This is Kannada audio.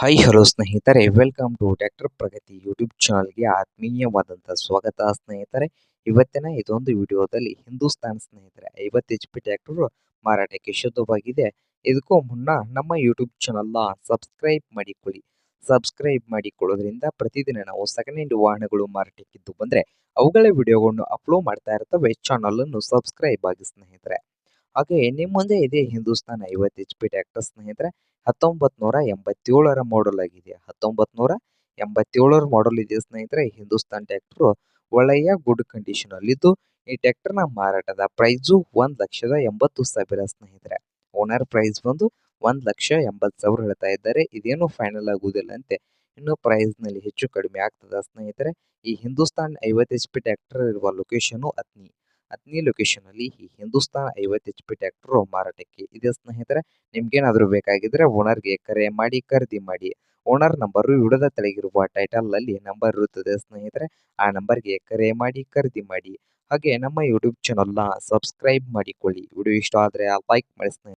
ಹಾಯ್ ಹಲೋ ಸ್ನೇಹಿತರೆ. Welcome to doctor Pragati YouTube ಚಾನಲ್ಗೆ ಆತ್ಮೀಯವಾದಂಥ ಸ್ವಾಗತ ಸ್ನೇಹಿತರೆ. ಇವತ್ತಿನ ಇದೊಂದು ವಿಡಿಯೋದಲ್ಲಿ ಹಿಂದೂಸ್ತಾನ್ ಸ್ನೇಹಿತರೆ, ಐವತ್ತು ಎಚ್ ಪಿ ಟ್ಯಾಕ್ಟರ್ ಮಾರಾಟಕ್ಕೆ ಶುದ್ಧವಾಗಿದೆ. ಇದಕ್ಕೂ ಮುನ್ನ ನಮ್ಮ ಯೂಟ್ಯೂಬ್ ಚಾನಲ್ನ ಸಬ್ಸ್ಕ್ರೈಬ್ ಮಾಡಿಕೊಳ್ಳಿ. ಸಬ್ಸ್ಕ್ರೈಬ್ ಮಾಡಿಕೊಳ್ಳೋದ್ರಿಂದ ಪ್ರತಿದಿನ ನಾವು ಸೆಕೆಂಡ್ ಹ್ಯಾಂಡ್ ವಾಹನಗಳು ಮಾರಾಟಕ್ಕಿದ್ದು ಬಂದರೆ ಅವುಗಳ ವಿಡಿಯೋಗಳನ್ನು ಅಪ್ಲೋಡ್ ಮಾಡ್ತಾ ಇರ್ತವೆ. ಚಾನಲನ್ನು ಸಬ್ಸ್ಕ್ರೈಬ್ ಆಗಿ ಸ್ನೇಹಿತರೆ. ಹಾಗೆ ನಿಮ್ಮ ಮುಂದೆ ಇದೆ ಹಿಂದೂಸ್ತಾನ್ ಐವತ್ತು ಎಚ್ ಪಿ ಟ್ಯಾಕ್ಟರ್ ಸ್ನೇಹಿತರೆ ಹತ್ತೊಂಬತ್ ನೂರ ಎಂಬತ್ತೇಳರ ಮಾಡಲ್ ಆಗಿದೆ ಹತ್ತೊಂಬತ್ ನೂರ ಎಂಬತ್ತೇಳರ ಮಾಡಲ್ ಇದೆ ಸ್ನೇಹಿತರೆ? ಹಿಂದೂಸ್ತಾನ್ ಟ್ರ್ಯಾಕ್ಟರ್ ಒಳ್ಳೆಯ ಗುಡ್ ಕಂಡೀಷನ್ ಅಲ್ಲಿದ್ದು, ಈ ಟ್ರ್ಯಾಕ್ಟರ್ನ ಮಾರಾಟದ ಪ್ರೈಸು ಒಂದ್ ಲಕ್ಷದ ಎಂಬತ್ತು ಸಾವಿರ ಸ್ನೇಹಿತರೆ. ಓನರ್ ಪ್ರೈಸ್ ಬಂದು ಒಂದು ಲಕ್ಷ ಎಂಬತ್ತು ಸಾವಿರ ಹೇಳ್ತಾ ಇದ್ದಾರೆ. ಇದೇನು ಫೈನಲ್ ಆಗುವುದಿಲ್ಲ ಅಂತೆ. ಇನ್ನು ಪ್ರೈಸ್ನಲ್ಲಿ ಹೆಚ್ಚು ಕಡಿಮೆ ಆಗ್ತದ ಸ್ನೇಹಿತರೆ? ಈ ಹಿಂದೂಸ್ತಾನ್ ಐವತ್ತು ಎಚ್ ಪಿ ಟ್ಯಾಕ್ಟರ್ ಇರುವ ಲೊಕೇಶನ್ ಅತ್ನಿ ಅತ್ನಿ ಲೊಕೇಶನ್ ಅಲ್ಲಿ ಈ ಹಿಂದೂಸ್ತಾನ್ ಐವತ್ತು ಎಚ್ ಪಿ ಟ್ರ್ಯಾಕ್ಟರ್ ಮಾರಾಟಕ್ಕೆ ಇದೆ ಸ್ನೇಹಿತರೆ. ನಿಮ್ಗೇನಾದರೂ ಬೇಕಾಗಿದ್ರೆ ಓನರ್ಗೆ ಕರೆ ಮಾಡಿ, ಖರೀದಿ ಮಾಡಿ. ಓನರ್ ನಂಬರು ವಿಡದ ತೆಳಗಿರುವ ಟೈಟಲ್ ಅಲ್ಲಿ ನಂಬರ್ ಇರುತ್ತದೆ ಸ್ನೇಹಿತರೆ. ಆ ನಂಬರ್ಗೆ ಕರೆ ಮಾಡಿ, ಖರೀದಿ ಮಾಡಿ. ಹಾಗೆ ನಮ್ಮ ಯೂಟ್ಯೂಬ್ ಚಾನಲ್ನ ಸಬ್ಸ್ಕ್ರೈಬ್ ಮಾಡಿಕೊಳ್ಳಿ. ವಿಡಿಯೋ ಇಷ್ಟ ಆದರೆ ಲೈಕ್ ಮಾಡಿ ಸ್ನೇಹಿತರೆ.